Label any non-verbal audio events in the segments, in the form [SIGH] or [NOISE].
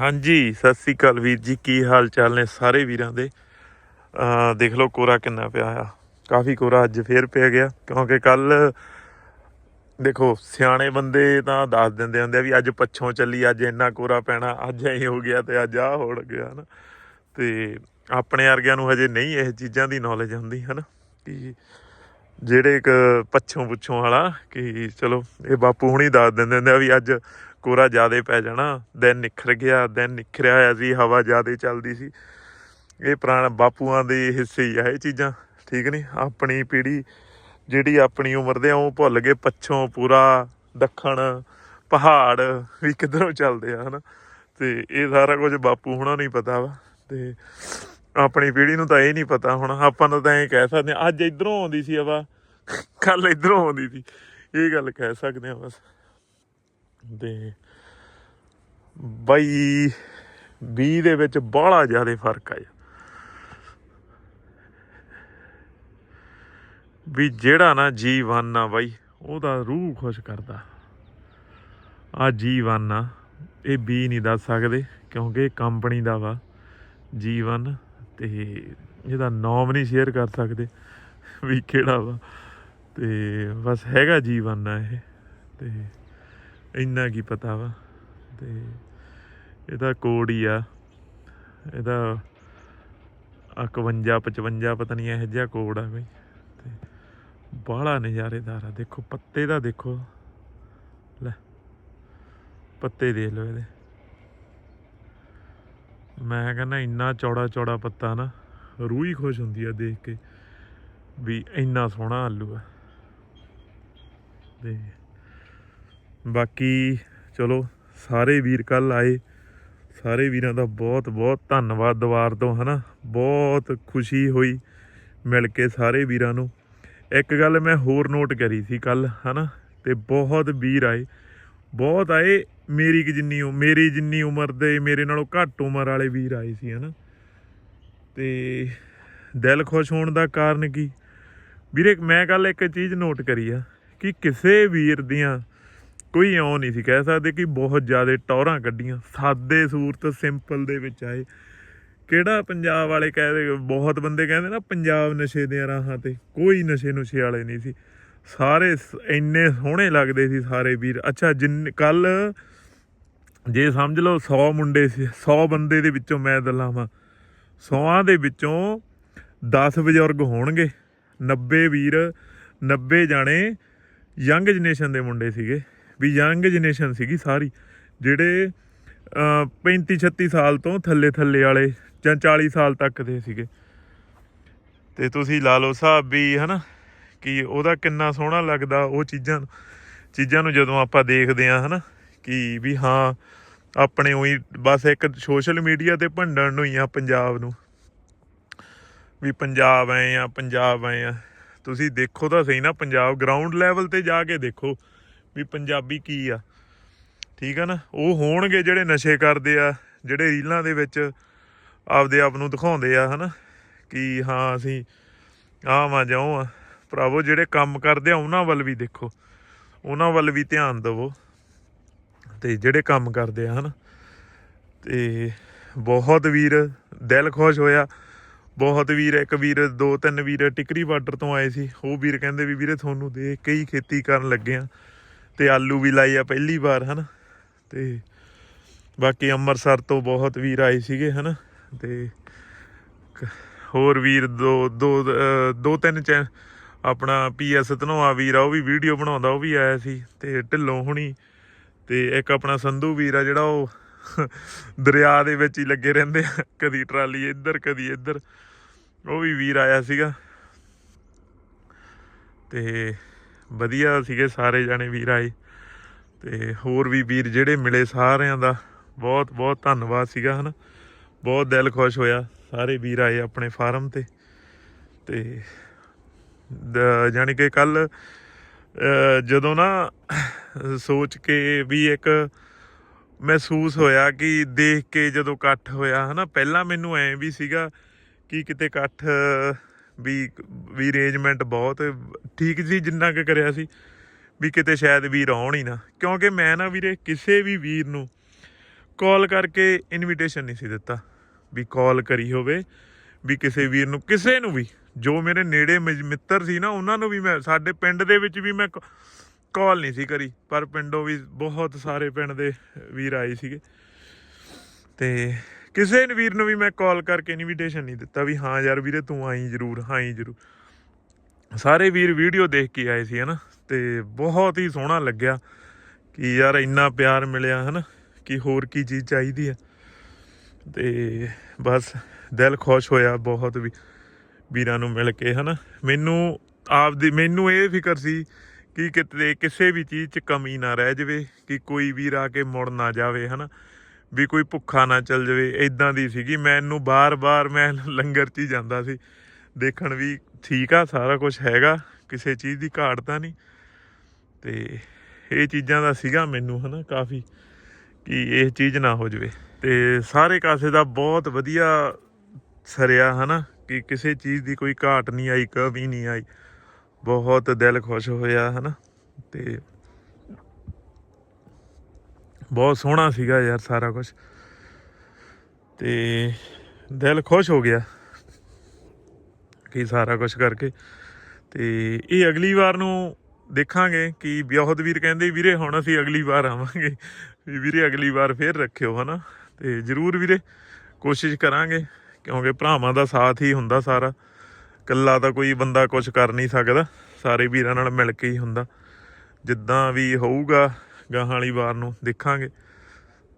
ਹਾਂਜੀ, ਸਤਿ ਸ੍ਰੀ ਅਕਾਲ ਵੀਰ ਜੀ, ਕੀ ਹਾਲ ਚਾਲ ਨੇ ਸਾਰੇ ਵੀਰਾਂ ਦੇ? ਅਹ, ਦੇਖ ਲਓ ਕੋਰਾ ਕਿੰਨਾ ਪਿਆ ਆ। ਕਾਫੀ ਕੋਰਾ ਅੱਜ ਫੇਰ ਪਿਆ ਗਿਆ, ਕਿਉਂਕਿ ਕੱਲ ਦੇਖੋ, ਸਿਆਣੇ ਬੰਦੇ ਤਾਂ ਦੱਸ ਦਿੰਦੇ ਹੁੰਦੇ ਆ ਵੀ ਅੱਜ ਪੱਛੋਂ ਚੱਲੀ, ਅੱਜ ਇੰਨਾ ਕੋਰਾ ਪੈਣਾ, ਅੱਜ ਐਂ ਹੋ ਗਿਆ ਤੇ ਅੱਜ ਆਹ ਹੋੜ ਗਿਆ ਨਾ ਤੇ ਆਪਣੇ ਵਰਗਿਆਂ ਨੂੰ ਹਜੇ ਨਹੀਂ ਇਹ ਚੀਜ਼ਾਂ ਦੀ ਨੌਲੇਜ ਹੁੰਦੀ, ਹਨਾ। ਕਿ ਜਿਹੜੇ ਇੱਕ ਪੱਛੋਂ ਪੁੱਛੋਂ ਵਾਲਾ, ਕਿ ਚਲੋ, ਇਹ ਬਾਪੂ ਹੁਣੀ ਦੱਸ ਦਿੰਦੇ ਹੁੰਦੇ ਆ ਵੀ ਅੱਜ ਕੋਰਾ ਜ਼ਿਆਦੇ ਪੈ ਜਾਣਾ, ਦਿਨ ਨਿਖਰ ਗਿਆ, ਦਿਨ ਨਿਖਰਿਆ ਹੋਇਆ ਸੀ, ਹਵਾ ਜ਼ਿਆਦੇ ਚੱਲਦੀ ਸੀ। ਇਹ ਪੁਰਾਣਾ ਬਾਪੂਆਂ ਦੇ ਹਿੱਸੇ ਹੀ ਆ ਇਹ ਚੀਜ਼ਾਂ, ਠੀਕ ਨਹੀਂ ਆਪਣੀ ਪੀੜ੍ਹੀ ਜਿਹੜੀ ਆਪਣੀ ਉਮਰ ਦੇ ਆ, ਉਹ ਭੁੱਲ ਗਏ, ਪੱਛੋਂ ਪੂਰਾ ਦੱਖਣ ਪਹਾੜ ਵੀ ਕਿੱਧਰੋਂ ਚੱਲਦੇ ਆ, ਹਨਾ? ਤੇ ਇਹ ਸਾਰਾ ਕੁਝ ਬਾਪੂ ਹੁਣਾਂ ਨੂੰ ਹੀ ਪਤਾ ਵਾ, ਤੇ ਆਪਣੀ ਪੀੜ੍ਹੀ ਨੂੰ ਤਾਂ ਇਹ ਨਹੀਂ ਪਤਾ ਹੁਣ, ਆਪਾਂ ਨੂੰ ਤਾਂ ਇਹ ਕਹਿ ਸਕਦੇ ਹਾਂ ਅੱਜ ਇਧਰੋਂ ਆਉਂਦੀ ਸੀ ਹਵਾ ਕੱਲ ਇਧਰੋਂ ਆਉਂਦੀ ਸੀ, ਇਹ ਗੱਲ ਕਹਿ ਸਕਦੇ ਆ ਬਸ। ਤੇ ਬਾਈ 20 ਦੇ ਵਿੱਚ ਬੜਾ ਜ਼ਿਆਦਾ ਫ਼ਰਕ ਆ ਵੀ ਜਿਹੜਾ ਨਾ ਜੀਵਨ ਆ ਬਾਈ, ਉਹਦਾ ਰੂਹ ਖੁਸ਼ ਕਰਦਾ। ਆ ਜੀਵਨ ਆ, ਇਹ ਵੀ ਨਹੀਂ ਦੱਸ ਸਕਦੇ, ਕਿਉਂਕਿ ਇਹ ਕੰਪਨੀ ਦਾ ਵਾ, ਜੀਵਨ ਤੇ ਇਹਦਾ ਨਾਮ ਨਹੀਂ ਸ਼ੇਅਰ ਕਰ ਸਕਦੇ ਵੀ ਕਿਹੜਾ ਵਾ। ਤੇ ਬਸ ਹੈਗਾ ਜੀਵਨ ਆ ਇਹ, ਤੇ ਇੰਨਾ ਕੀ ਪਤਾ ਵਾ। ਤੇ ਇਹਦਾ ਕੋਡ ਹੀ ਆ। ਇਹਦਾ 51 55 ਪਤਾ ਨਹੀਂ ਇਹੋ ਜਿਹਾ ਕੋਡ ਆ ਬਈ ਤੇ ਬਾਹਲਾ ਨਜ਼ਾਰੇਦਾਰ ਆ। ਦੇਖੋ, ਪੱਤੇ ਦਾ ਦੇਖੋ। ਲੈ, ਪੱਤੇ ਦੇਖ ਲਓ ਇਹਦੇ। ਮੈਂ ਕਹਿੰਦਾ ਇੰਨਾ ਚੌੜਾ ਚੌੜਾ ਪੱਤਾ ਨਾ, ਰੂਹ ਹੀ ਖੁਸ਼ ਹੁੰਦੀ ਆ ਦੇਖ ਕੇ ਵੀ ਇੰਨਾ ਸੋਹਣਾ ਆਲੂ ਆ। ਤੇ ਬਾਕੀ ਚਲੋ, ਸਾਰੇ ਵੀਰ ਕੱਲ ਆਏ। ਸਾਰੇ ਵੀਰਾਂ ਦਾ ਬਹੁਤ ਬਹੁਤ ਧੰਨਵਾਦ ਦੁਆਰ ਤੋਂ, ਹਨਾ? ਬਹੁਤ ਖੁਸ਼ੀ ਹੋਈ ਮਿਲ ਕੇ ਸਾਰੇ ਵੀਰਾਂ ਨੂੰ। ਇੱਕ ਗੱਲ ਮੈਂ ਹੋਰ ਨੋਟ ਕਰੀ ਸੀ ਕੱਲ ਹਨਾ? ਤੇ ਬਹੁਤ ਵੀਰ ਆਏ। ਬਹੁਤ ਆਏ, ਮੇਰੀ ਕਿ ਜਿੰਨੀ ਉ- ਮੇਰੀ ਜਿੰਨੀ ਉਮਰ ਦੇ, ਮੇਰੇ ਨਾਲੋਂ ਘੱਟ ਉਮਰ ਵਾਲੇ ਵੀਰ ਆਏ ਸੀ, ਹਨਾ? ਤੇ ਦਿਲ ਖੁਸ਼ ਹੋਣ ਦਾ ਕਾਰਨ ਕੀ? ਵੀਰੇ, ਮੈਂ ਕੱਲ ਇੱਕ ਚੀਜ਼ ਨੋਟ ਕਰੀ ਆ ਕਿ ਕਿਸੇ ਵੀਰ ਦੀਆਂ ਕੋਈ ਇਉਂ ਨਹੀਂ ਸੀ ਕਹਿ ਸਕਦੇ ਕਿ ਬਹੁਤ ਜ਼ਿਆਦਾ ਟੌਰਾਂ ਕੱਢੀਆਂ। ਸਾਦੇ ਸੂਰਤ ਸਿੰਪਲ ਦੇ ਵਿੱਚ ਆਏ। ਕਿਹੜਾ ਪੰਜਾਬ ਵਾਲੇ ਕਹਦੇ ਬਹੁਤ ਬੰਦੇ ਕਹਿੰਦੇ ਨਾ ਪੰਜਾਬ ਨਸ਼ੇ ਦੀਆਂ ਰਾਹਾਂ ਤੇ। ਕੋਈ ਨਸ਼ੇ ਨੁਸ਼ੇ ਵਾਲੇ ਨਹੀਂ ਸੀ। ਸਾਰੇ ਸ- ਇੰਨੇ ਸੋਹਣੇ ਲੱਗਦੇ ਸੀ ਸਾਰੇ ਵੀਰ। ਅੱਛਾ, ਜਿੰਨ, ਕੱਲ ਜੇ ਸਮਝ ਲਓ 100 ਮੁੰਡੇ ਸੀ 100 ਬੰਦੇ ਦੇ ਵਿੱਚੋਂ ਮੈਂ ਦਲਾਵਾਂ 100ਾਂ ਦੇ ਵਿੱਚੋਂ 10 ਬਜ਼ੁਰਗ ਹੋਣਗੇ। 90 ਵੀਰ 90 ਜਾਣੇ ਯੰਗ ਜਨਰੇਸ਼ਨ ਦੇ ਮੁੰਡੇ ਸੀਗੇ। ਵੀ ਯੰਗ ਜਨਰੇਸ਼ਨ ਸੀਗੀ ਸਾਰੀ ਜਿਹੜੇ ਅਹ, 35 36 ਸਾਲ ਤੋਂ ਥੱਲੇ ਥੱਲੇ ਵਾਲੇ ਜਾਂ 40 ਸਾਲ ਤੱਕ ਦੇ ਸੀਗੇ। ਤੇ ਤੁਸੀਂ ਲਾ ਲਓ ਸਾਹਿਬ ਵੀ ਹਨਾ ਕਿ ਉਹਦਾ ਕਿੰਨਾ ਸੋਹਣਾ ਲੱਗਦਾ ਉਹ ਚੀਜ਼ਾਂ ਚੀਜ਼ਾਂ ਨੂੰ ਜਦੋਂ ਆਪਾਂ ਦੇਖਦੇ ਆ ਹਨਾ ਕਿ ਵੀ ਹਾਂ ਆਪਣੇ ਉਹੀ ਬਸ ਇੱਕ ਸੋਸ਼ਲ ਮੀਡੀਆ ਤੇ ਭੰਡਣ ਨੂੰ ਹੀ ਆ ਪੰਜਾਬ ਨੂੰ। ਵੀ ਪੰਜਾਬ ਆਏ ਆ ਪੰਜਾਬ ਆਏ ਆ। ਤੁਸੀਂ ਦੇਖੋ ਤਾਂ ਸਹੀ ਨਾ ਪੰਜਾਬ ਗਰਾਊਂਡ ਲੈਵਲ ਤੇ ਜਾ ਕੇ ਦੇਖੋ। ਵੀ ਪੰਜਾਬੀ ਕੀ ਆ? ਠੀਕ ਆ ਨਾ? ਉਹ ਹੋਣਗੇ ਜਿਹੜੇ ਨਸ਼ੇ ਕਰਦੇ ਆ, ਜਿਹੜੇ ਰੀਲਾਂ ਦੇ ਵਿੱਚ ਆਪਦੇ ਆਪ ਨੂੰ ਦਿਖਾਉਂਦੇ ਆ, ਹਨਾ? ਕਿ ਹਾਂ, ਅਸੀਂ ਆਹ ਵਾਂ ਜਾਉ ਆ। ਭਰਾਵੋ, ਜਿਹੜੇ ਕੰਮ ਕਰਦੇ ਆ, ਉਹਨਾਂ ਵੱਲ ਵੀ ਦੇਖੋ। ਉਹਨਾਂ ਵੱਲ ਵੀ ਧਿਆਨ ਦਿਵੋ। ਤੇ ਜਿਹੜੇ ਕੰਮ ਕਰਦੇ ਆ, ਹਨਾ? ਤੇ ਬਹੁਤ ਵੀਰ ਦਿਲ ਖੁਸ਼ ਹੋਇਆ। ਬਹੁਤ ਵੀਰ, ਇੱਕ ਵੀਰ, ਦੋ, ਤਿੰਨ ਵੀਰ ਟਿਕਰੀ ਬਾਰਡਰ ਤੋਂ ਆਏ ਸੀ। ਉਹ ਵੀਰ ਕਹਿੰਦੇ ਵੀ, ਵੀਰੇ, ਤੁਹਾਨੂੰ ਦੇਖ ਕੇ ਹੀ ਖੇਤੀ ਕਰਨ ਲੱਗੇ ਆ। ਤੇ ਆਲੂ ਵੀ ਲਾਈ ਆ ਪਹਿਲੀ ਵਾਰ, ਹਨਾ? ਤੇ ਬਾਕੀ ਅੰਮ੍ਰਿਤਸਰ ਤੋਂ ਬਹੁਤ ਵੀਰ ਆਏ ਸੀਗੇ, ਹਨਾ? ਤੇ ਕ- ਹੋਰ ਵੀਰ ਦੋ ਦੋ, ਅਹ ਦੋ ਤਿੰਨ ਚੈ, ਆਪਣਾ ਪੀਐਸ ਧਨੋਆ ਵੀਰ ਆ, ਉਹ ਵੀ ਵੀਡੀਓ ਬਣਾਉਂਦਾ, ਉਹ ਵੀ ਆਇਆ ਸੀ, ਤੇ ਢਿੱਲੋਂ ਹੁਣੀ ਤੇ ਇੱਕ ਆਪਣਾ ਸੰਧੂ ਵੀਰ ਆ, ਜਿਹੜਾ ਉਹ [LAUGHS] ਦਰਿਆ ਦੇ ਵਿੱਚ ਹੀ ਲੱਗੇ ਰਹਿੰਦੇ ਆ, ਕਦੀ ਟਰਾਲੀ ਇੱਧਰ, ਕਦੀ ਇੱਧਰ, ਉਹ ਵੀ ਵੀਰ ਆਇਆ ਸੀਗਾ। ਤੇ ਵਧੀਆ ਸੀਗੇ ਸਾਰੇ ਜਾਣੇ ਵੀਰ ਆਏ। ਤੇ ਹੋਰ ਵੀ ਵੀਰ ਜਿਹੜੇ ਮਿਲੇ ਸਾਰਿਆਂ ਦਾ ਬਹੁਤ ਬਹੁਤ ਧੰਨਵਾਦ ਸੀਗਾ, ਹਨਾ? ਬਹੁਤ ਦਿਲ ਖੁਸ਼ ਹੋਇਆ। ਸਾਰੇ ਵੀਰ ਆਏ ਆਪਣੇ ਫਾਰਮ ਤੇ। ਤੇ ਦ- ਜਾਣੀ ਕਿ ਕੱਲ ਜਦੋਂ ਨਾ ਸੋਚ ਕੇ ਵੀ ਇੱਕ ਮਹਿਸੂਸ ਹੋਇਆ ਕਿ ਦੇਖ ਕੇ ਜਦੋਂ ਇਕੱਠ ਹੋਇਆ, ਹਨਾ? ਪਹਿਲਾਂ ਮੈਨੂੰ ਐ ਵੀ ਸੀਗਾ ਕਿ ਕਿਤੇ ਇਕੱਠ ਵੀ ਵੀ ਅਰੇਂਜਮੈਂਟ ਬਹੁਤ ਠੀਕ ਸੀ ਜਿੰਨਾ ਕਿ ਕਰਿਆ ਸੀ, ਵੀ ਕਿਤੇ ਸ਼ਾਇਦ ਵੀਰ ਆਉਣ ਹੀ ਨਾ। ਕਿਉਂਕਿ ਮੈਂ ਨਾ ਵੀਰੇ ਕਿਸੇ ਵੀ ਵੀਰ ਨੂੰ ਕਾਲ ਕਰਕੇ ਇਨਵੀਟੇਸ਼ਨ ਨਹੀਂ ਸੀ ਦਿੱਤਾ, ਵੀ ਕਾਲ ਕਰੀ ਹੋਵੇ, ਵੀ ਕਿਸੇ ਵੀਰ ਨੂੰ, ਕਿਸੇ ਨੂੰ ਵੀ। ਜੋ ਮੇਰੇ ਨੇੜੇ ਮਿੱਤਰ ਸੀ ਨਾ, ਉਹਨਾਂ ਨੂੰ ਵੀ ਮੈਂ, ਸਾਡੇ ਪਿੰਡ ਦੇ ਵਿੱਚ ਵੀ ਮੈਂ ਕਾਲ ਨਹੀਂ ਸੀ ਕਰੀ, ਪਰ ਪਿੰਡੋਂ ਵੀ ਬਹੁਤ ਸਾਰੇ ਪਿੰਡ ਦੇ ਵੀਰ ਆਏ ਸੀਗੇ। ਤੇ ਕਿਸੇ ਨੇ ਵੀਰ ਨੂੰ ਵੀ ਮੈਂ ਕਾਲ ਕਰਕੇ ਇਨਵੀਟੇਸ਼ਨ ਨਹੀਂ ਦਿੱਤਾ ਵੀ ਹਾਂ ਯਾਰ ਵੀਰੇ ਤੂੰ ਆਈ ਜ਼ਰੂਰ, ਹਾਂ ਜ਼ਰੂਰ। ਸਾਰੇ ਵੀਰ ਵੀਡੀਓ ਦੇਖ ਕੇ ਆਏ ਸੀ, ਹਨਾ? ਤੇ ਬਹੁਤ ਹੀ ਸੋਹਣਾ ਲੱਗਿਆ ਕਿ ਯਾਰ ਇੰਨਾ ਪਿਆਰ ਮਿਲਿਆ, ਹਨਾ? ਕਿ ਹੋਰ ਕੀ ਚੀਜ਼ ਚਾਹੀਦੀ ਹੈ? ਤੇ ਬਸ ਦਿਲ ਖੁਸ਼ ਹੋਇਆ ਬਹੁਤ ਵੀ ਵੀਰਾਂ ਨੂੰ ਮਿਲ ਕੇ, ਹਨਾ? ਮੈਨੂੰ ਆਪਦੀ, ਮੈਨੂੰ ਇਹ ਫਿਕਰ ਸੀ ਕਿ ਕਿਤੇ ਕਿਸੇ ਵੀ ਚੀਜ਼ 'ਚ ਕਮੀ ਨਾ ਰਹਿ ਜਾਵੇ, ਕਿ ਕੋਈ ਵੀਰ ਆ ਕੇ ਮੁੜ ਨਾ ਜਾਵੇ, ਹਨਾ? ਵੀ ਕੋਈ ਭੁੱਖਾ ਨਾ ਚੱਲ ਜਾਵੇ ਇਦਾਂ ਦੀ ਸੀਗੀ। ਮੈਨੂੰ ਬਾਰ-ਬਾਰ ਮੈਂ ਲੰਗਰ 'ਚ ਹੀ ਜਾਂਦਾ ਸੀ। ਦੇਖਣ ਵੀ ਠੀਕ ਆ, ਸਾਰਾ ਕੁਝ ਹੈਗਾ, ਕਿਸੇ ਚੀਜ਼ ਦੀ ਘਾਟ ਤਾਂ ਨਹੀਂ। ਤੇ ਇਹ ਚੀਜ਼ਾਂ ਦਾ ਸੀਗਾ ਮੈਨੂੰ ਹਨਾ ਕਾਫੀ, ਕਿ ਇਹ ਚੀਜ਼ ਨਾ ਹੋ ਜਾਵੇ। ਤੇ ਸਾਰੇ ਕਾਸੇ ਦਾ ਬਹੁਤ ਵਧੀਆ ਸਰਿਆ ਹਨਾ, ਕਿ ਕਿਸੇ ਚੀਜ਼ ਦੀ ਕੋਈ ਘਾਟ ਨਹੀਂ ਆਈ, ਕਮੀ ਨਹੀਂ ਆਈ। ਬਹੁਤ ਦਿਲ ਖੁਸ਼ ਹੋਇਆ ਹਨਾ। ਤੇ ਬਹੁਤ ਸੋਹਣਾ ਸੀਗਾ ਯਾਰ ਸਾਰਾ ਕੁਝ ਤੇ ਦਿਲ ਖੁਸ਼ ਹੋ ਗਿਆ ਕਿ ਸਾਰਾ ਕੁਝ ਕਰਕੇ। ਤੇ ਇਹ ਅਗਲੀ ਵਾਰ ਨੂੰ ਦੇਖਾਂਗੇ ਕਿ ਵਿਆਹਤ ਵੀਰ ਕਹਿੰਦੇ, ਵੀਰੇ, ਹੁਣ ਅਸੀਂ ਅਗਲੀ ਵਾਰ ਆਵਾਂਗੇ। ਵੀਰੇ, ਅਗਲੀ ਵਾਰ ਫੇਰ ਰੱਖਿਓ, ਹਨਾ? ਤੇ ਜਰੂਰ ਵੀਰੇ, ਕੋਸ਼ਿਸ਼ ਕਰਾਂਗੇ, ਕਿਉਂਕਿ ਭਰਾਵਾਂ ਦਾ ਸਾਥ ਹੀ ਹੁੰਦਾ ਸਾਰਾ। ਇਕੱਲਾ ਤਾਂ ਕੋਈ ਬੰਦਾ ਕੁਝ ਕਰ ਨਹੀਂ ਸਕਦਾ, ਸਾਰੇ ਵੀਰਾਂ ਨਾਲ ਮਿਲ ਕੇ ਹੀ ਹੁੰਦਾ। ਜਿੱਦਾਂ ਵੀ ਹੋਊਗਾ ਗਾਹਾਂ ਵਾਲੀ ਵਾਰ ਨੂੰ ਦੇਖਾਂਗੇ।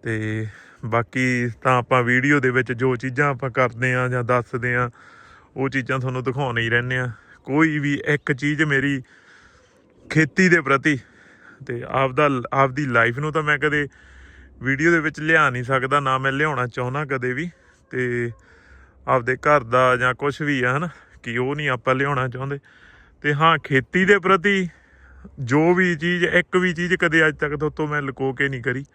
ਤੇ ਬਾਕੀ ਤਾਂ ਆਪਾਂ ਵੀਡੀਓ ਦੇ ਵਿੱਚ ਜੋ ਚੀਜ਼ਾਂ ਆਪਾਂ ਕਰਦੇ ਆ ਜਾਂ ਦੱਸਦੇ ਆ, ਉਹ ਚੀਜ਼ਾਂ ਤੁਹਾਨੂੰ ਦਿਖਾਉਣੇ ਹੀ ਰਹਿੰਦੇ ਆ। ਕੋਈ ਵੀ ਇੱਕ ਚੀਜ਼ ਮੇਰੀ ਖੇਤੀ ਦੇ ਪ੍ਰਤੀ ਤੇ ਆਪਦਾ, ਆਪਦੀ ਲਾਈਫ ਨੂੰ ਤਾਂ ਮੈਂ ਕਦੇ ਵੀਡੀਓ ਦੇ ਵਿੱਚ ਲਿਆ ਨਹੀਂ ਸਕਦਾ, ਨਾ ਮੈਂ ਲਿਆਉਣਾ ਚਾਹੁੰਦਾ ਕਦੇ ਵੀ। ਤੇ ਆਪਦੇ ਘਰ ਦਾ ਜਾਂ ਕੁਝ ਵੀ ਆ, ਹਨਾ, ਕਿ ਉਹ ਨਹੀਂ ਆਪਾਂ ਲਿਆਉਣਾ ਚਾਹੁੰਦੇ। ਤੇ ਹਾਂ, ਖੇਤੀ ਦੇ ਪ੍ਰਤੀ ਜੋ ਵੀ ਚੀਜ਼, ਇੱਕ ਵੀ ਚੀਜ਼ ਕਦੇ ਅੱਜ ਤੱਕ ਤੋਂ ਮੈਂ ਲੁਕੋ ਕੇ ਨਹੀਂ ਕਰੀ।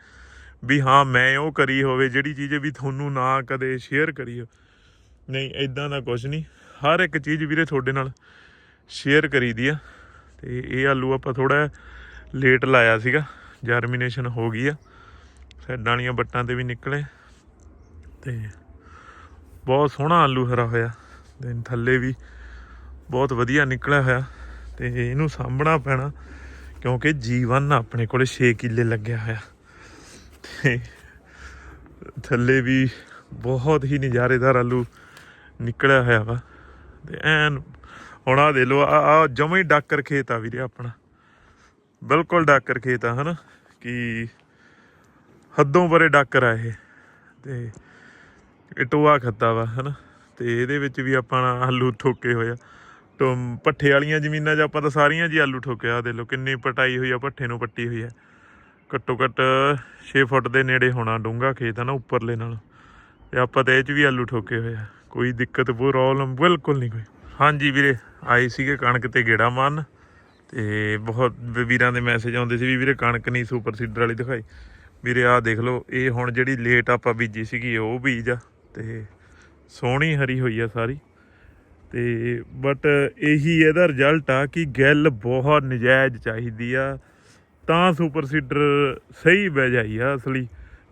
ਵੀ ਹਾਂ, ਮੈਂ ਉਹ ਕਰੀ ਹੋਵੇ, ਜਿਹੜੀ ਚੀਜ਼ ਵੀ ਤੁਹਾਨੂੰ ਨਾ ਕਦੇ ਸ਼ੇਅਰ ਕਰੀ ਹੋ ਨਹੀਂ ਇਦਾਂ ਦਾ ਕੁਝ ਨਹੀਂ। ਹਰ ਇੱਕ ਚੀਜ਼ ਵੀਰੇ ਤੁਹਾਡੇ ਨਾਲ ਸ਼ੇਅਰ ਕਰੀਦੀ ਆ। ਤੇ ਇਹ ਆਲੂ ਆਪਾਂ ਥੋੜਾ ਲੇਟ ਲਾਇਆ ਸੀਗਾ। ਜਰਮੀਨੇਸ਼ਨ ਹੋ ਗਈ ਆ। ਸਾਈਡਾਂ ਵਾਲੀਆਂ ਬੱਟਾਂ ਤੇ ਵੀ ਨਿਕਲੇ। ਤੇ ਬਹੁਤ ਸੋਹਣਾ ਆਲੂ ਹਰਾ ਹੋਇਆ। ਤੇ ਥੱਲੇ ਵੀ ਬਹੁਤ ਵਧੀਆ ਨਿਕਲਿਆ ਹੋਇਆ। ਤੇ ਇਹਨੂੰ ਸਾਂਭਣਾ ਪੈਣਾ, ਕਿਉਂਕਿ ਜੀਵਨ ਆਪਣੇ ਕੋਲੇ 6 ਕਿੱਲੇ ਲੱਗਿਆ ਹੋਇਆ। ਤੇ ਥੱਲੇ ਵੀ ਬਹੁਤ ਹੀ ਨਜ਼ਾਰੇਦਾਰ ਆਲੂ ਨਿਕਲਿਆ ਹੋਇਆ ਵਾ। ਤੇ ਐਨ, ਹੁਣ ਆ ਦੇ ਲੋ ਆ ਜਮੇ ਡਾਕਰ ਖੇਤ ਆ ਵੀਰੇ ਆਪਣਾ। ਬਿਲਕੁਲ ਡਾਕਰ ਖੇਤ ਆ, ਹਨਾ? ਕਿ ਹੱਦੋਂ ਪਰੇ ਡਾਕਰ ਆ ਇਹ। ਤੇ ਇਹ ਖੱਤਾ ਵਾ, ਹਨਾ? ਤੇ ਇਹਦੇ ਵਿੱਚ ਵੀ ਆਪਾਂ ਆਲੂ ਠੋਕੇ ਹੋਇਆ ਪੱਠੇ ਵਾਲੀਆਂ ਜ਼ਮੀਨਾਂ 'ਚ ਆਪਾਂ ਤਾਂ ਸਾਰੀਆਂ ਜੀ ਆਲੂ ਠੋਕਿਆ ਦੇ ਲੋ ਕਿੰਨੀ ਪਟਾਈ ਹੋਈ ਆ, ਪੱਠੇ ਨੂੰ ਪੱਟੀ ਹੋਈ ਆ। ਘੱਟੋ ਘੱਟ 6 ਫੁੱਟ ਦੇ ਨੇੜੇ ਹੋਣਾ ਡੂੰਗਾ ਖੇਤ ਹੈ ਨਾ ਉੱਪਰਲੇ ਨਾਲ। ਤੇ ਆਪਾਂ ਤਾਂ ਇਹ 'ਚ ਵੀ ਆਲੂ ਠੋਕੇ ਹੋਏ ਆ। ਕੋਈ ਦਿੱਕਤ ਪ੍ਰੋਬਲਮ ਬਿਲਕੁਲ ਨਹੀਂ ਕੋਈ। ਹਾਂਜੀ ਵੀਰੇ, ਆਏ ਸੀਗੇ ਕਣਕ ਤੇ ਗੇੜਾ ਮਾਰਨ ਤੇ ਬਹੁਤ ਵੀਰਾਂ ਦੇ ਮੈਸੇਜ ਆਉਂਦੇ ਸੀ ਵੀ ਵੀਰੇ ਕਣਕ ਨਹੀਂ ਸੁਪਰ ਸੀਡਰ ਵਾਲੀ ਦਿਖਾਈ। ਵੀਰੇ ਆਹ ਦੇਖ ਲਓ, ਇਹ ਹੁਣ ਜਿਹੜੀ ਲੇਟ ਆਪਾਂ ਬੀਜੀ ਸੀਗੀ, ਉਹ ਬੀਜ ਆ ਤੇ ਸੋਹਣੀ ਹਰੀ ਹੋਈ ਆ ਸਾਰੀ। ਤੇ ਬਟ ਇਹੀ ਇਹਦਾ ਰਿਜ਼ਲਟ ਆ ਕਿ ਗੱਲ ਬਹੁਤ ਨਜਾਇਜ਼ ਚਾਹੀਦੀ ਆ। ਤਾਂ ਸੁਪਰ ਸੀਡਰ ਸਹੀ ਬਹਿ ਜਾਈ ਆ ਅਸਲੀ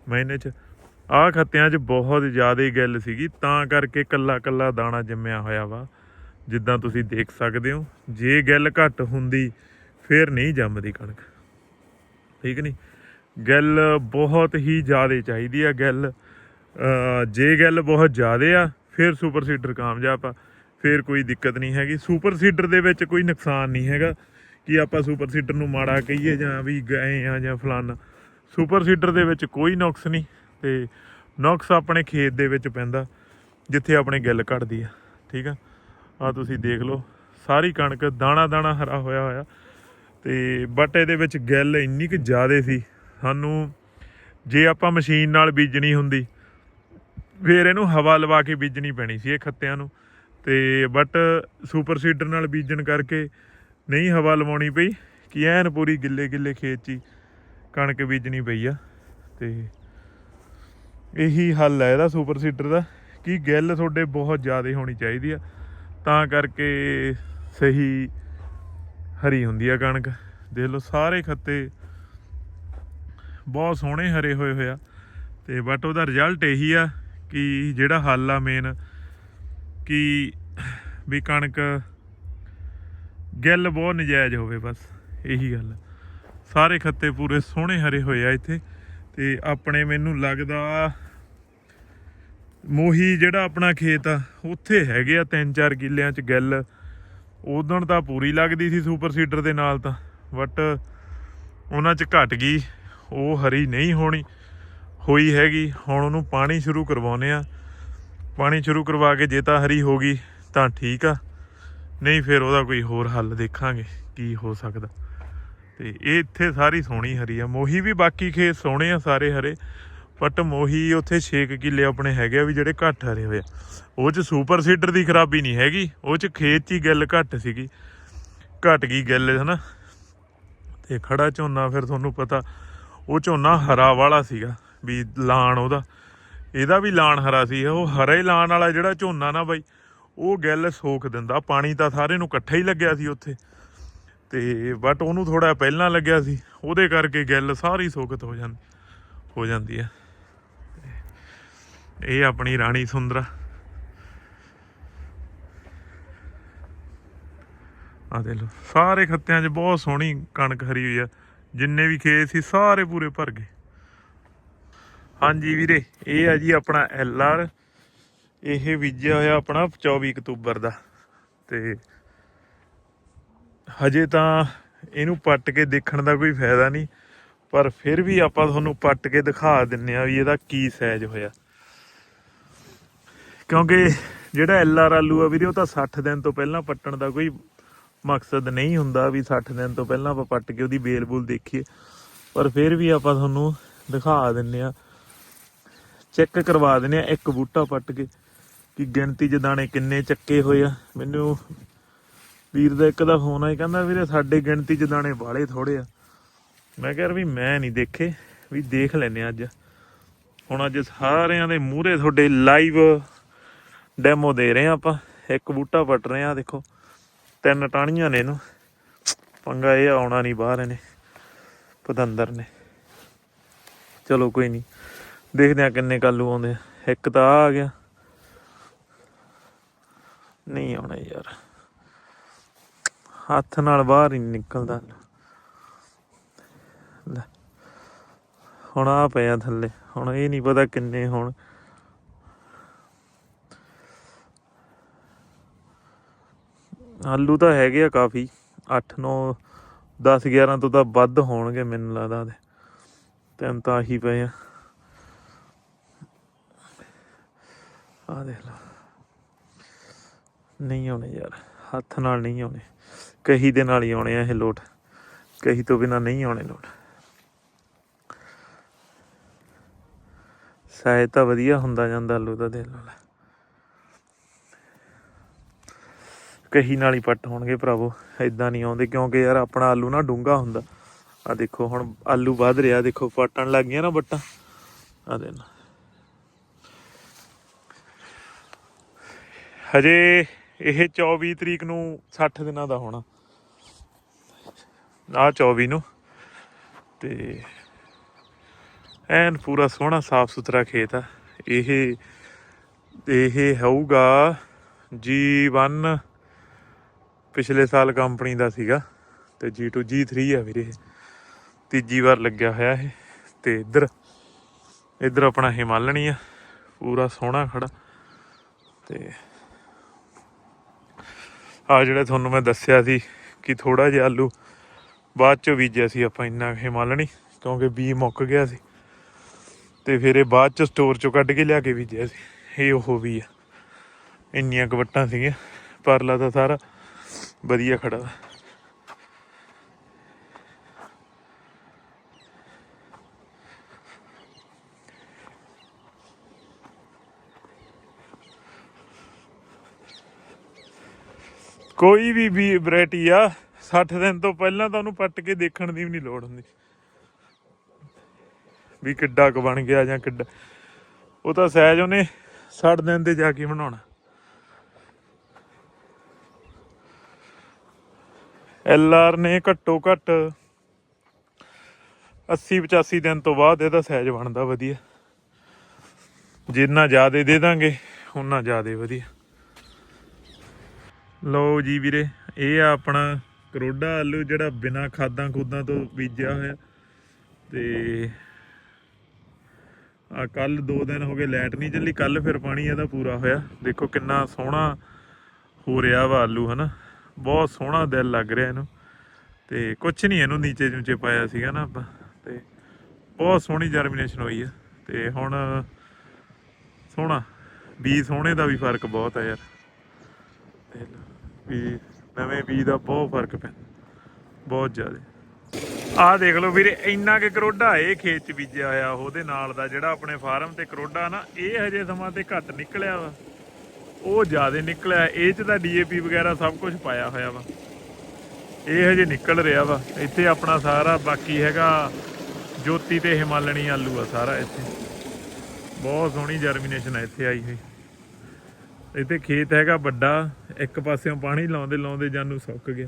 ਮੈਨੇ ਚ। ਆਹ ਖੱਤਿਆਂ 'ਚ ਬਹੁਤ ਜ਼ਿਆਦਾ ਗੱਲ ਸੀਗੀ, ਤਾਂ ਕਰਕੇ ਕੱਲਾ ਕੱਲਾ ਦਾਣਾ ਜੰਮਿਆ ਹੋਇਆ ਵਾ। ਜਿੱਦਾਂ ਤੁਸੀਂ ਦੇਖ ਸਕਦੇ ਹੋ, ਜੇ ਗੱਲ ਘੱਟ ਹੁੰਦੀ, ਫਿਰ ਨਹੀਂ ਜੰਮਦੀ ਕਣਕ। ਠੀਕ ਨਹੀਂ ਗੱਲ ਬਹੁਤ ਹੀ ਜ਼ਿਆਦਾ ਚਾਹੀਦੀ ਆ ਗੱਲ। ਜੇ ਗੱਲ ਬਹੁਤ ਜ਼ਿਆਦਾ ਆ, ਫਿਰ ਸੁਪਰ ਸੀਡਰ ਕਾਮਯਾਬ ਆ। ਫਿਰ ਕੋਈ ਦਿੱਕਤ ਨਹੀਂ ਹੈਗੀ। ਸੁਪਰ ਸੀਡਰ ਦੇ ਵਿੱਚ ਕੋਈ ਨੁਕਸਾਨ ਨਹੀਂ ਹੈਗਾ ਕਿ ਆਪਾਂ ਸੁਪਰ ਸੀਡਰ ਨੂੰ ਮਾੜਾ ਕਹੀਏ ਜਾਂ ਵੀ ਗਏ ਆ ਜਾਂ ਫਲਾਨਾ। ਸੁਪਰ ਸੀਡਰ ਦੇ ਵਿੱਚ ਕੋਈ ਨੁਕਸ ਨਹੀਂ ਤੇ ਨੁਕਸ ਆਪਣੇ ਖੇਤ ਦੇ ਵਿੱਚ ਪੈਂਦਾ, ਜਿੱਥੇ ਆਪਣੇ ਗਿੱਲ ਘਟਦੀ ਆ। ਠੀਕ ਆ? ਆ ਤੁਸੀਂ ਦੇਖ ਲਓ, ਸਾਰੀ ਕਣਕ ਦਾਣਾ ਦਾਣਾ ਹਰਾ ਹੋਇਆ ਹੋਇਆ। ਤੇ ਬਟ ਇਹਦੇ ਵਿੱਚ ਗਿੱਲ ਇੰਨੀ ਕੁ ਜ਼ਿਆਦੇ ਸੀ, ਸਾਨੂੰ ਜੇ ਆਪਾਂ ਮਸ਼ੀਨ ਨਾਲ ਬੀਜਣੀ ਹੁੰਦੀ, ਫੇਰ ਇਹਨੂੰ ਹਵਾ ਲਵਾ ਕੇ ਬੀਜਣੀ ਪੈਣੀ ਸੀ ਇਹ ਖੱਤਿਆਂ ਨੂੰ। ਤੇ ਬਟ ਸੁਪਰ ਸੀਡਰ ਨਾਲ ਬੀਜਣ ਕਰਕੇ ਨਹੀਂ ਹਵਾ ਲਵਾਉਣੀ ਪਈ, ਕਿ ਐਨ ਪੂਰੀ ਗਿੱਲੇ ਗਿੱਲੇ ਖੇਤ 'ਚ ਹੀ ਕਣਕ ਬੀਜਣੀ ਪਈ ਆ, ਤੇ ਇਹੀ ਹੱਲ ਹੈ ਇਹਦਾ ਸੁਪਰ ਸੀਡਰ ਦਾ, ਕਿ ਗਿੱਲ ਤੁਹਾਡੇ ਬਹੁਤ ਜ਼ਿਆਦਾ ਹੋਣੀ ਚਾਹੀਦੀ ਆ, ਤਾਂ ਕਰਕੇ ਸਹੀ ਹਰੀ ਹੁੰਦੀ ਆ ਕਣਕ। ਦੇਖ ਲਓ ਸਾਰੇ ਖੱਤੇ ਬਹੁਤ ਸੋਹਣੇ ਹਰੇ ਹੋਏ ਹੋਇਆ ਤੇ ਬਟ ਉਹਦਾ ਰਿਜ਼ਲਟ ਇਹੀ ਆ, ਕਿ ਜਿਹੜਾ ਹੱਲ ਆ ਮੇਨ ਕਿ ਵੀ ਕਣਕ ਗਿੱਲ ਬਹੁਤ ਨਜਾਇਜ਼ ਹੋਵੇ ਬਸ, ਇਹੀ ਗੱਲ। ਸਾਰੇ ਖੱਤੇ ਪੂਰੇ ਸੋਹਣੇ ਹਰੇ ਹੋਏ ਆ ਇੱਥੇ ਤੇ ਆਪਣੇ ਮੈਨੂੰ ਲੱਗਦਾ ਮੋਹੀ ਜਿਹੜਾ ਆਪਣਾ ਖੇਤ ਆ, ਉੱਥੇ ਹੈਗੇ ਆ 3-4 ਕਿੱਲਿਆਂ ਚ ਗਿੱਲ। ਉਦੋਂ ਤਾਂ ਪੂਰੀ ਲੱਗਦੀ ਸੀ ਸੁਪਰ ਸੀਡਰ ਦੇ ਨਾਲ ਤਾਂ ਬਟ ਉਹਨਾਂ ਚ ਘਟ ਗਈ, ਉਹ ਹਰੀ ਨਹੀਂ ਹੋਣੀ, ਹੋਈ ਹੈਗੀ, ਹੁਣ ਉਹਨੂੰ ਪਾਣੀ ਸ਼ੁਰੂ ਕਰਵਾਉਨੇ ਆ। ਪਾਣੀ ਸ਼ੁਰੂ ਕਰਵਾ ਕੇ ਜੇ ਤਾਂ ਹਰੀ ਹੋ ਗਈ ਤਾਂ ਠੀਕ ਆ। ਨਹੀਂ ਫਿਰ ਉਹਦਾ ਕੋਈ ਹੋਰ ਹੱਲ ਦੇਖਾਂਗੇ ਕੀ ਹੋ ਸਕਦਾ। ਤੇ ਇਹ ਇੱਥੇ ਸਾਰੀ ਸੋਹਣੀ ਹਰੀ ਆ। ਮੋਹੀ ਵੀ ਬਾਕੀ ਖੇਤ ਸੋਹਣੇ ਆ ਸਾਰੇ ਹਰੇ ਬਟ ਮੋਹੀ ਉੱਥੇ 6 ਕਿੱਲੇ ਆਪਣੇ ਹੈਗੇ ਆ ਵੀ ਜਿਹੜੇ ਘੱਟ ਹਰੇ ਹੋਏ ਆ। ਉਹ ਚ ਸੁਪਰ ਸੀਡਰ ਦੀ ਖਰਾਬੀ ਨਹੀਂ ਹੈਗੀ, ਉਹ ਚ ਖੇਤ 'ਚ ਹੀ ਗਿੱਲ ਘੱਟ ਸੀਗੀ। ਘਟ ਗਈ ਗਿੱਲ ਹਨਾ। ਤੇ ਖੜਾ ਝੋਨਾ ਫਿਰ ਤੁਹਾਨੂੰ ਪਤਾ, ਉਹ ਝੋਨਾ ਹਰਾ ਵਾਲਾ ਸੀਗਾ, ਵੀ ਲਾਣ ਉਹਦਾ। ਇਹਦਾ ਵੀ ਲਾਣ ਹਰਾ ਸੀ, ਉਹ ਹਰੇ ਲਾਣ ਵਾਲਾ ਜਿਹੜਾ ਝੋਨਾ ਨਾ ਬਾਈ, ਉਹ ਗਿੱਲ ਸੋਖ ਦਿੰਦਾ, ਪਾਣੀ ਤਾਂ ਸਾਰੇ ਨੂੰ ਇਕੱਠਾ ਹੀ ਲੱਗਿਆ ਸੀ ਉੱਥੇ। ਤੇ ਬਟ ਉਹਨੂੰ ਥੋੜਾ ਪਹਿਲਾਂ ਲੱਗਿਆ ਸੀ, ਉਹਦੇ ਕਰਕੇ ਗਿੱਲ ਸਾਰੀ ਸੋਖਤ ਹੋ ਜਾਂਦੀ ਹੋ ਜਾਂਦੀ ਹੈ ਇਹ ਆਪਣੀ ਰਾਣੀ ਸੁੰਦਰਾ। ਆ ਦੇ ਲੋ ਸਾਰੇ ਖੱਤਿਆਂ 'ਚ ਬਹੁਤ ਸੋਹਣੀ ਕਣਕ ਹਰੀ ਹੋਈ ਆ, ਜਿੰਨੇ ਵੀ ਖੇਤ ਸੀ, ਸਾਰੇ ਪੂਰੇ ਭਰ ਗਏ। ਹਾਂਜੀ ਵੀਰੇ, ਇਹ ਆ ਜੀ ਆਪਣਾ ਐਲ ਆਰ। ਇਹ ਬੀਜਿਆ ਹੋਇਆ ਆਪਣਾ 24 ਅਕਤੂਬਰ ਦਾ। ਤੇ ਹਜੇ ਤਾਂ ਇਹਨੂੰ ਪੱਟ ਕੇ ਦੇਖਣ ਦਾ ਕੋਈ ਫਾਇਦਾ ਨਹੀਂ, ਪਰ ਫਿਰ ਵੀ ਆਪਾਂ ਤੁਹਾਨੂੰ ਪੱਟ ਕੇ ਦਿਖਾ ਦਿੰਨੇ ਆ ਵੀ ਇਹਦਾ ਕੀ ਸਾਈਜ਼ ਹੋਇਆ। ਕਿਉਂਕਿ ਜਿਹੜਾ ਐਲ ਆਰ ਆਲੂ ਆ ਵੀਰੇ, ਉਹ ਤਾਂ 60 ਦਿਨ ਤੋਂ ਪਹਿਲਾਂ ਪੱਟਣ ਦਾ ਕੋਈ ਮਕਸਦ ਨਹੀਂ ਹੁੰਦਾ ਵੀ 60 ਦਿਨ ਤੋਂ ਪਹਿਲਾਂ ਆਪਾਂ ਪੱਟ ਕੇ ਉਹਦੀ ਬੇਲ ਬੂਲ ਦੇਖੀਏ। ਪਰ ਫਿਰ ਵੀ ਆਪਾਂ ਤੁਹਾਨੂੰ ਦਿਖਾ ਦਿੰਨੇ ਆ ਚੈੱਕ ਕਰਵਾ ਦਿੰਦੇ ਆ, ਇੱਕ ਬੂਟਾ ਪੱਟ ਕੇ ਕਿ ਗਿਣਤੀ 'ਚ ਦਾਣੇ ਕਿੰਨੇ ਚੱਕੇ ਹੋਏ ਆ। ਮੈਨੂੰ ਵੀਰ ਦਾ ਇੱਕ ਦਾ ਫੋਨ ਆਇਆ, ਕਹਿੰਦਾ ਵੀਰੇ ਸਾਡੇ ਗਿਣਤੀ 'ਚ ਦਾਣੇ ਬਾਲੇ ਥੋੜੇ ਆ। ਮੈਂ ਕਿਹਾ ਵੀ ਮੈਂ ਨਹੀਂ ਦੇਖੇ, ਵੀ ਦੇਖ ਲੈਨੇ ਅੱਜ। ਹੁਣ ਅੱਜ ਸਾਰਿਆਂ ਦੇ ਮੂਹਰੇ ਤੁਹਾਡੇ ਲਾਈਵ ਡੈਮੋ ਦੇ ਰਹੇ ਆ ਆਪਾਂ। ਇੱਕ ਬੂਟਾ ਪੱਟ ਰਹੇ ਆ, ਦੇਖੋ। ਤਿੰਨ ਟਾਹਣੀਆਂ ਨੇ ਇਹਨੂੰ। ਪੰਗਾ ਇਹ ਆਉਣਾ ਨਹੀਂ ਬਾਹਰ ਇਹਨੇ, ਪਤੰਦਰ ਨੇ। ਚਲੋ ਕੋਈ ਨਹੀਂ। ਦੇਖਦੇ ਆ ਕਿੰਨੇ ਕਾਲੂ ਆਉਂਦੇ ਆ। ਇੱਕ ਤਾਂ ਆ ਗਿਆ। ਨਹੀਂ ਆਉਣਾ ਯਾਰ। ਹੱਥ ਨਾਲ ਬਾਹਰ ਹੀ ਨਿਕਲਦਾ। ਹੁਣ ਆ ਪਿਆ ਥੱਲੇ। ਹੁਣ ਇਹ ਨਹੀਂ ਪਤਾ ਕਿੰਨੇ ਹੁਣ। ਆਲੂ ਤਾਂ ਹੈਗੇ ਆ ਕਾਫੀ। 8 9 10 11 ਤੋਂ ਤਾਂ ਵੱਧ ਹੋਣਗੇ ਮੈਨੂੰ ਲੱਗਦਾ ਤੇ ਤਿੰਨ ਤਾਂ ਆਹੀ ਪਏ ਆ। ਆ ਦੇਖ ਲਾ। ਨਹੀਂ ਆਉਣੇ ਯਾਰ, ਹੱਥ ਨਾਲ ਨਹੀਂ ਆਉਣੇ। ਕਹੀ ਦੇ ਨਾਲ ਹੀ ਆਉਣੇ ਆ ਇਹ ਲੋਟ। ਕਹੀ ਤੋਂ ਬਿਨਾ ਨਹੀਂ ਆਉਣੇ ਲੋਟ। ਸਾਇਦ ਤਾਂ ਵਧੀਆ ਹੁੰਦਾ ਜਾਂਦਾ ਆਲੂ ਦਾ ਦੇਖ ਲਓ ਕਹੀ ਨਾਲ ਹੀ ਪੱਟ ਹੋਣਗੇ ਭਰਾਵੋ ਐਦਾਂ ਨਹੀਂ ਆਉਂਦੇ ਕਿਉਂਕਿ ਯਾਰ ਆਪਣਾ ਆਲੂ ਨਾ ਡੂੰਗਾ ਹੁੰਦਾ। ਆ ਦੇਖੋ ਹੁਣ ਆਲੂ ਵੱਧ ਰਿਹਾ, ਦੇਖੋ ਪੱਟਣ ਲੱਗ ਗਈਆਂ ਨਾ ਬੱਟਾਂ। ਆ ਦੇ ਹਜੇ ਇਹ 24 ਤਰੀਕ ਨੂੰ 60 ਦਿਨਾਂ ਦਾ ਹੋਣਾ। ਆ 24 ਨੂੰ। ਤੇ ਐਨ ਪੂਰਾ ਸੋਹਣਾ ਸਾਫ਼ ਸੁਥਰਾ ਖੇਤ ਆ। ਇਹ ਇਹ ਹੋਊਗਾ G1 ਪਿਛਲੇ ਸਾਲ ਕੰਪਨੀ ਦਾ ਸੀਗਾ ਤੇ G2 G3 ਆ ਵੀਰੇ ਇਹ। ਤੀਜੀ ਵਾਰ ਲੱਗਿਆ ਹੋਇਆ ਇਹ। ਤੇ ਇੱਧਰ ਇੱਧਰ ਆਪਣਾ ਹਿਮਾਲਣੀ ਆ। ਪੂਰਾ ਸੋਹਣਾ ਖੜਾ। ਤੇ ਆ ਜਿਹੜਾ ਤੁਹਾਨੂੰ ਮੈਂ ਦੱਸਿਆ ਸੀ ਕਿ ਥੋੜਾ ਜਿਹਾ ਆਲੂ ਬਾਅਦ 'ਚੋਂ ਬੀਜਿਆ ਸੀ ਆਪਾਂ ਇੰਨਾ ਹਿਮਾਲਣੀ, ਕਿਉਂਕਿ ਬੀ ਮੁੱਕ ਗਿਆ ਸੀ। ਤੇ ਫਿਰ ਇਹ ਬਾਅਦ ਚ ਸਟੋਰ ਚੋਂ ਕੱਢ ਕੇ ਲਿਆ ਕੇ ਬੀਜਿਆ ਸੀ। ਇਹ ਉਹ ਵੀ ਆ। ਇੰਨੀਆਂ ਕਵਟਾਂ ਸੀਗੀਆਂ। ਪਰਲਾ ਤਾਂ ਸਾਰਾ ਵਧੀਆ ਖੜਾ। ਕੋਈ ਵੀ ਵੀ ਵੈਰਾਈਟੀ ਆ 60 ਦਿਨ ਤੋਂ ਪਹਿਲਾਂ ਤਾਂ ਉਹਨੂੰ ਪੱਟ ਕੇ ਦੇਖਣ ਦੀ ਵੀ ਨਹੀਂ ਲੋੜ ਹੁੰਦੀ। ਵੀ ਕਿੱਡਾ ਕੁ ਬਣ ਗਿਆ ਜਾਂ ਕਿੱਡਾ। ਉਹ ਤਾਂ ਸਹਿਜ ਉਹਨੇ 60 ਦਿਨ ਤੇ ਜਾ ਕੇ ਬਣਾਉਣਾ। ਐਲ ਆਰ ਨੇ ਘੱਟੋ ਘੱਟ 80 85 ਦਿਨ ਤੋਂ ਬਾਅਦ ਇਹਦਾ ਸਾਈਜ਼ ਬਣਦਾ ਵਧੀਆ। ਜਿੰਨਾ ਜ਼ਿਆਦਾ ਦੇ ਦਾਂਗੇ ਉਨਾ ਜ਼ਿਆਦਾ ਵਧੀਆ। ਲਓ ਜੀ ਵੀਰੇ, ਇਹ ਆ ਆਪਣਾ ਕਰੋਡਾ ਆਲੂ ਜਿਹੜਾ ਬਿਨਾ ਖਾਦਾਂ ਖੂਦਾਂ ਤੋਂ ਬੀਜਿਆ ਹੋਇਆ। ਤੇ ਆ ਕੱਲ 2 ਦਿਨ ਹੋ ਗਏ ਲਾਈਟ ਨਹੀਂ ਚੱਲੀ, ਕੱਲ ਫਿਰ ਪਾਣੀ ਇਹਦਾ ਪੂਰਾ ਹੋਇਆ। ਦੇਖੋ ਕਿੰਨਾ ਸੋਹਣਾ ਹੋ ਰਿਹਾ ਵਾ ਆਲੂ, ਹਨਾ? ਬਹੁਤ ਸੋਹਣਾ ਦਿਲ ਲੱਗ ਰਿਹਾ ਇਹਨੂੰ। ਤੇ ਕੁਛ ਨਹੀਂ ਇਹਨੂੰ ਨੀਚੇ ਨੂਚੇ ਪਾਇਆ ਸੀਗਾ ਨਾ ਆਪਾਂ। ਤੇ ਬਹੁਤ ਸੋਹਣੀ ਜਰਮੀਨੇਸ਼ਨ ਹੋਈ ਆ। ਤੇ ਹੁਣ ਸੋਹਣਾ, ਬੀ ਸੋਹਣੇ ਦਾ ਵੀ ਫ਼ਰਕ ਬਹੁਤ ਆ ਯਾਰ। ਦੇਖ ਵੀ ਨਵੇਂ ਬੀਜ ਦਾ ਬਹੁਤ ਫ਼ਰਕ ਪੈਂਦਾ ਬਹੁਤ ਜ਼ਿਆਦਾ। ਆਹ ਦੇਖ ਲਓ ਵੀਰੇ, ਇੰਨਾ ਕਿ ਕਰੋਡਾ ਇਹ ਖੇਤ ਚ ਬੀਜਿਆ ਹੋਇਆ, ਉਹਦੇ ਨਾਲ ਦਾ ਜਿਹੜਾ ਆਪਣੇ ਫਾਰਮ ਤੇ ਕਰੋਡਾ ਨਾ, ਇਹ ਹਜੇ ਸਮਾਂ ਤੇ ਘੱਟ ਨਿਕਲਿਆ ਵਾ। ਉਹ ਜ਼ਿਆਦਾ ਨਿਕਲਿਆ, ਇਹ ਚ ਤਾਂ ਡੀਏਪੀ ਵਗੈਰਾ ਸਭ ਕੁਝ ਪਾਇਆ ਹੋਇਆ ਵਾ। ਇਹ ਹਜੇ ਨਿਕਲ ਰਿਹਾ ਵਾ। ਇੱਥੇ ਆਪਣਾ ਸਾਰਾ, ਬਾਕੀ ਹੈਗਾ ਜੋਤੀ ਤੇ ਹਿਮਾਲਣੀ ਆਲੂ ਆ ਸਾਰਾ ਇੱਥੇ। ਬਹੁਤ ਸੋਹਣੀ ਜਰਮੀਨੇਸ਼ਨ ਹੈ ਇੱਥੇ ਆਈ ਹੋਈ। ਇੱਥੇ ਖੇਤ ਹੈਗਾ ਵੱਡਾ। ਇੱਕ ਪਾਸਿਓਂ ਪਾਣੀ ਲਾਉਂਦੇ ਲਾਉਂਦੇ ਜਾਨੂੰ ਸੁੱਕ ਗਿਆ।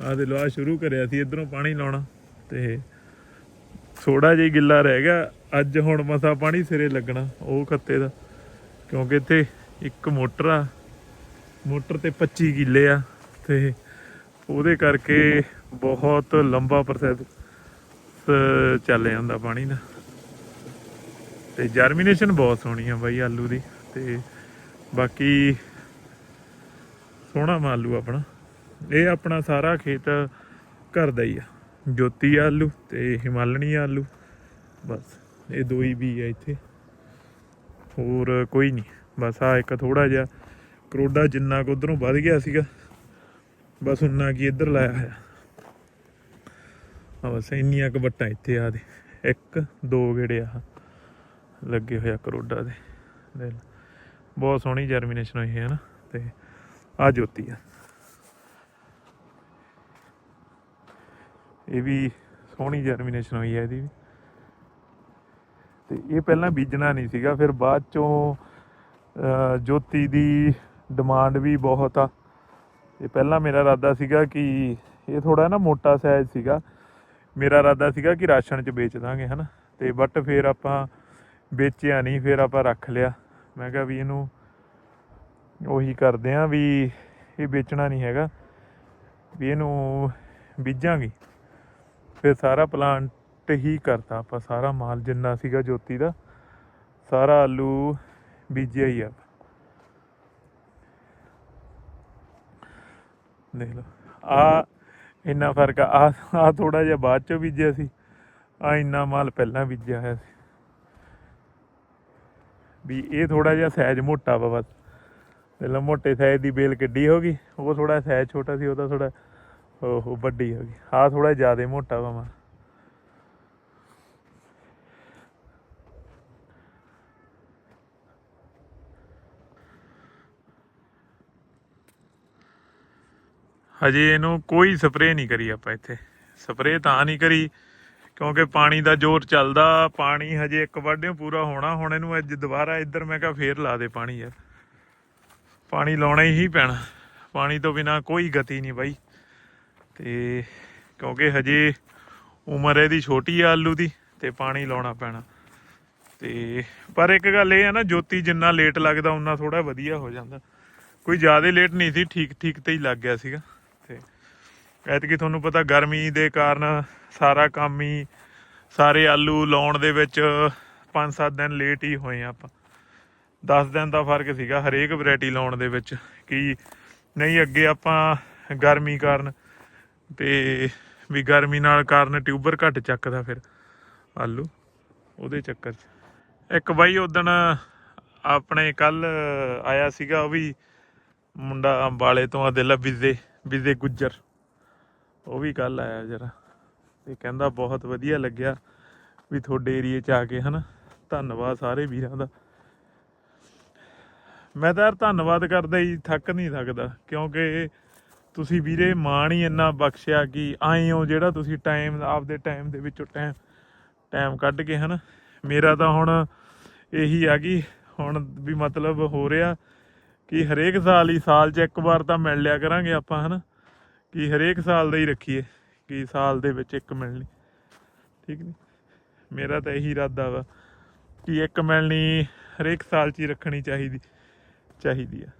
ਆਹ ਦੇ ਲਵਾ ਸ਼ੁਰੂ ਕਰਿਆ ਸੀ, ਇਧਰੋਂ ਪਾਣੀ ਲਾਉਣਾ ਤੇ ਥੋੜਾ ਜਿਹਾ ਗਿੱਲਾ ਰਹਿ ਗਿਆ। ਅੱਜ ਹੁਣ ਮਸਾ ਪਾਣੀ ਸਿਰੇ ਲੱਗਣਾ, ਉਹ ਖੱਤੇ ਦਾ। ਕਿਉਂਕਿ ਇੱਥੇ ਇੱਕ ਮੋਟਰ ਆ, ਮੋਟਰ ਤੇ 25 ਕਿੱਲੇ ਆ ਤੇ ਉਹਦੇ ਕਰਕੇ ਬਹੁਤ ਲੰਬਾ ਪ੍ਰੋਸੈਸ ਚੱਲ ਜਾਂਦਾ ਪਾਣੀ ਦਾ। ਤੇ ਜਰਮੀਨੇਸ਼ਨ ਬਹੁਤ ਸੋਹਣੀ ਆ ਬਾਈ ਆਲੂ ਦੀ ਤੇ ਬਾਕੀ ਸੋਹਣਾ ਵਾ ਆਲੂ ਆਪਣਾ। ਇਹ ਆਪਣਾ ਸਾਰਾ ਖੇਤ ਘਰ ਦਾ ਹੀ ਆ। ਜੋਤੀ ਆਲੂ ਤੇ ਹਿਮਾਲਣੀ ਆਲੂ। ਬਸ, ਇਹ ਦੋ ਹੀ ਵੀ ਆ ਇੱਥੇ। ਹੋਰ ਕੋਈ ਨਹੀਂ। ਬਸ ਆ ਇੱਕ ਥੋੜਾ ਜਿਹਾ ਕਰੋਡਾ ਜਿੰਨਾ ਕੁ ਉਧਰੋਂ ਵੱਧ ਗਿਆ ਸੀਗਾ, ਬਸ ਉਨਾ ਕੀ ਇੱਧਰ ਲਾਇਆ ਹੋਇਆ। ਆ ਬਸ ਇੰਨੀਆਂ ਕੁ ਵੱਟਾਂ ਇੱਥੇ ਆ ਦੇ। ਇੱਕ, ਦੋ ਗੇੜੇ ਆ ਲੱਗੇ ਹੋਇਆ ਕਰੋਡਾ ਦੇ। ਬਹੁਤ ਸੋਹਣੀ ਜਰਮੀਨੇਸ਼ਨ ਹੋਈ ਹੈ ਨਾ, ਤੇ ਆ ਜੋਤੀ ਆ। ਇਹ ਵੀ ਸੋਹਣੀ ਜਰਮੀਨੇਸ਼ਨ ਹੋਈ ਹੈ ਇਹਦੀ ਵੀ। ਤੇ ਇਹ ਪਹਿਲਾਂ ਬੀਜਣਾ ਨਹੀਂ ਸੀਗਾ, ਫਿਰ ਬਾਅਦ ਚੋਂ ਜੋਤੀ ਦੀ ਡਿਮਾਂਡ ਵੀ ਬਹੁਤ ਆ। ਇਹ ਪਹਿਲਾਂ ਮੇਰਾ ਇਰਾਦਾ ਸੀਗਾ ਕਿ ਇਹ ਥੋੜਾ ਨਾ ਮੋਟਾ ਸਾਈਜ਼ ਸੀਗਾ। ਮੇਰਾ ਇਰਾਦਾ ਸੀਗਾ ਕਿ ਰਾਸ਼ਨ 'ਚ ਵੇਚ ਦਾਂਗੇ, ਹਨਾ। ਤੇ ਬਟ ਫਿਰ ਆਪਾਂ ਵੇਚਿਆ ਨਹੀਂ, ਫਿਰ ਆਪਾਂ ਰੱਖ ਲਿਆ। ਮੈਂ ਕਿਹਾ ਵੀ ਇਹਨੂੰ ਉਹੀ ਕਰਦੇ ਆ ਵੀ ਇਹ ਵੇਚਣਾ ਨਹੀਂ ਹੈਗਾ, ਵੀ ਇਹਨੂੰ ਬੀਜਾਂਗੇ। ਫਿਰ ਸਾਰਾ ਪਲਾਂਟ ਹੀ ਕਰਤਾ ਆਪਾਂ, ਸਾਰਾ ਮਾਲ ਜਿੰਨਾ ਸੀਗਾ ਜੋਤੀ ਦਾ, ਸਾਰਾ ਆਲੂ ਬੀਜਿਆ ਹੀ ਆ। ਦੇਖ ਲਓ, ਆ ਇੰਨਾ ਫ਼ਰਕ ਆ ਆ ਥੋੜਾ ਜਿਹਾ ਬਾਅਦ ਚੋਂ ਬੀਜਿਆ ਸੀ, ਆ ਇੰਨਾ ਮਾਲ ਪਹਿਲਾਂ ਬੀਜਿਆ ਹੋਇਆ ਸੀ। ਵੀ ਇਹ ਥੋੜਾ ਜਿਹਾ ਸਾਈਜ਼ ਮੋਟਾ ਵਾ ਬਸ। ਪਹਿਲਾਂ ਮੋਟੇ ਸਾਈਜ਼ ਦੀ ਬੇਲ ਕਿੱਡੀ ਹੋ ਗਈ, ਉਹ ਥੋੜਾ ਸਾਈਜ਼ ਛੋਟਾ ਸੀ, ਉਹਦਾ ਥੋੜਾ ਉਹ ਵੱਡੀ ਹੋ ਗਈ ਆ ਥੋੜਾ ਜ਼ਿਆਦਾ ਮੋਟਾ ਵਾ ਮਾਲ ਹਜੇ ਇਹਨੂੰ ਕੋਈ ਸਪਰੇਅ ਨਹੀਂ ਕਰੀ ਆਪਾਂ ਇੱਥੇ, ਸਪਰੇਅ ਤਾਂ ਨਹੀਂ ਕਰੀ, ਕਿਉਂਕਿ ਪਾਣੀ ਦਾ ਜ਼ੋਰ ਚੱਲਦਾ, ਪਾਣੀ ਹਜੇ ਇੱਕ ਵਾਢਿਓ ਪੂਰਾ ਹੋਣਾ, ਹੁਣ ਇਹਨੂੰ ਅੱਜ ਦੁਬਾਰਾ ਇੱਧਰ ਮੈਂ ਕਿਹਾ ਫੇਰ ਲਾ ਦੇ ਪਾਣੀ ਯਾਰ। ਪਾਣੀ ਲਾਉਣਾ ਹੀ ਪੈਣਾ। ਪਾਣੀ ਤੋਂ ਬਿਨਾ ਕੋਈ ਗਤੀ ਨਹੀਂ ਬਾਈ। ਤੇ ਕਿਉਂਕਿ ਹਜੇ ਉਮਰ ਇਹਦੀ ਛੋਟੀ ਆ ਆਲੂ ਦੀ, ਤੇ ਪਾਣੀ ਲਾਉਣਾ ਪੈਣਾ। ਤੇ ਪਰ ਇੱਕ ਗੱਲ ਇਹ ਆ ਨਾ, ਜੋਤੀ ਜਿੰਨਾ ਲੇਟ ਲੱਗਦਾ, ਉਨਾ ਥੋੜਾ ਵਧੀਆ ਹੋ ਜਾਂਦਾ। ਕੋਈ ਜ਼ਿਆਦਾ ਲੇਟ ਨਹੀਂ ਸੀ, ਠੀਕ ਠੀਕ ਤੇ ਹੀ ਲੱਗ ਗਿਆ ਸੀਗਾ। ਤੇ ਐਤਕੀ ਤੁਹਾਨੂੰ ਪਤਾ ਗਰਮੀ ਦੇ ਕਾਰਨ ਸਾਰਾ ਕੰਮ ਹੀ, ਸਾਰੇ ਆਲੂ ਲਾਉਣ ਦੇ ਵਿੱਚ 5-7 ਦਿਨ ਲੇਟ ਹੀ ਹੋਏ ਆ ਆਪਾਂ। 10 ਦਿਨ ਦਾ ਫ਼ਰਕ ਸੀਗਾ ਹਰੇਕ ਵੈਰਾਈਟੀ ਲਾਉਣ ਦੇ ਵਿੱਚ ਕਿ ਨਹੀਂ, ਅੱਗੇ ਆਪਾਂ ਗਰਮੀ ਕਾਰਨ ਤੇ ਵੀ ਗਰਮੀ ਨਾਲ ਕਾਰਨ ਟਿਊਬਰ ਘੱਟ ਚੱਕਦਾ ਫਿਰ ਆਲੂ, ਉਹਦੇ ਚੱਕਰ 'ਚ। ਇੱਕ ਬਾਈ ਉਦਣ ਆਪਣੇ ਕੱਲ ਆਇਆ ਸੀਗਾ ਉਹ ਵੀ ਮੁੰਡਾ ਅੰਬਾਲੇ ਤੋਂ ਆ ਦਿਲ ਵਿਜ਼ੇ ਵਿਜ਼ੇ ਗੁੱਜਰ। ਉਹ ਵੀ ਕੱਲ ਆਇਆ ਜਰਾ ਤੇ ਕਹਿੰਦਾ ਬਹੁਤ ਵਧੀਆ ਲੱਗਿਆ ਵੀ ਤੁਹਾਡੇ ਏਰੀਏ 'ਚ ਆ ਕੇ ਹਨਾ। ਧੰਨਵਾਦ ਸਾਰੇ ਵੀਰਾਂ ਦਾ। ਮੈਂ ਤਾਂ ਯਾਰ ਧੰਨਵਾਦ ਕਰਦਾ ਹੀ ਥੱਕ ਨਹੀਂ ਸਕਦਾ, ਕਿਉਂਕਿ ਤੁਸੀਂ ਵੀਰੇ ਮਾਣ ਹੀ ਇੰਨਾ ਬਖਸ਼ਿਆ ਕਿ ਆਏ ਹੋ ਜਿਹੜਾ ਤੁਸੀਂ ਟਾਈਮ ਆਪਦੇ ਟਾਈਮ ਦੇ ਵਿੱਚੋਂ ਟਾਈਮ ਟਾਈਮ ਕੱਢ ਕੇ ਹਨਾ। ਮੇਰਾ ਤਾਂ ਹੁਣ ਇਹੀ ਆ ਕਿ ਹੁਣ ਵੀ ਮਤਲਬ ਹੋ ਰਿਹਾ ਕਿ ਹਰੇਕ ਸਾਲ ਹੀ, ਸਾਲ 'ਚ ਇੱਕ ਵਾਰ ਤਾਂ ਮਿਲ ਲਿਆ ਕਰਾਂਗੇ ਆਪਾਂ ਹਨਾ। ਕਿ ਹਰੇਕ ਸਾਲ ਦਾ ਹੀ ਰੱਖੀਏ, ਕਿ ਸਾਲ ਦੇ ਵਿੱਚ ਇੱਕ ਮਿਲਣੀ। ਠੀਕ ਨਹੀਂ ਮੇਰਾ ਤਾਂ ਇਹੀ ਇਰਾਦਾ ਵਾ ਕਿ ਇੱਕ ਮਿਲਣੀ ਹਰੇਕ ਸਾਲ 'ਚ ਹੀ ਰੱਖਣੀ ਚਾਹੀਦੀ। ਚਾਹੀਦੀ ਆ।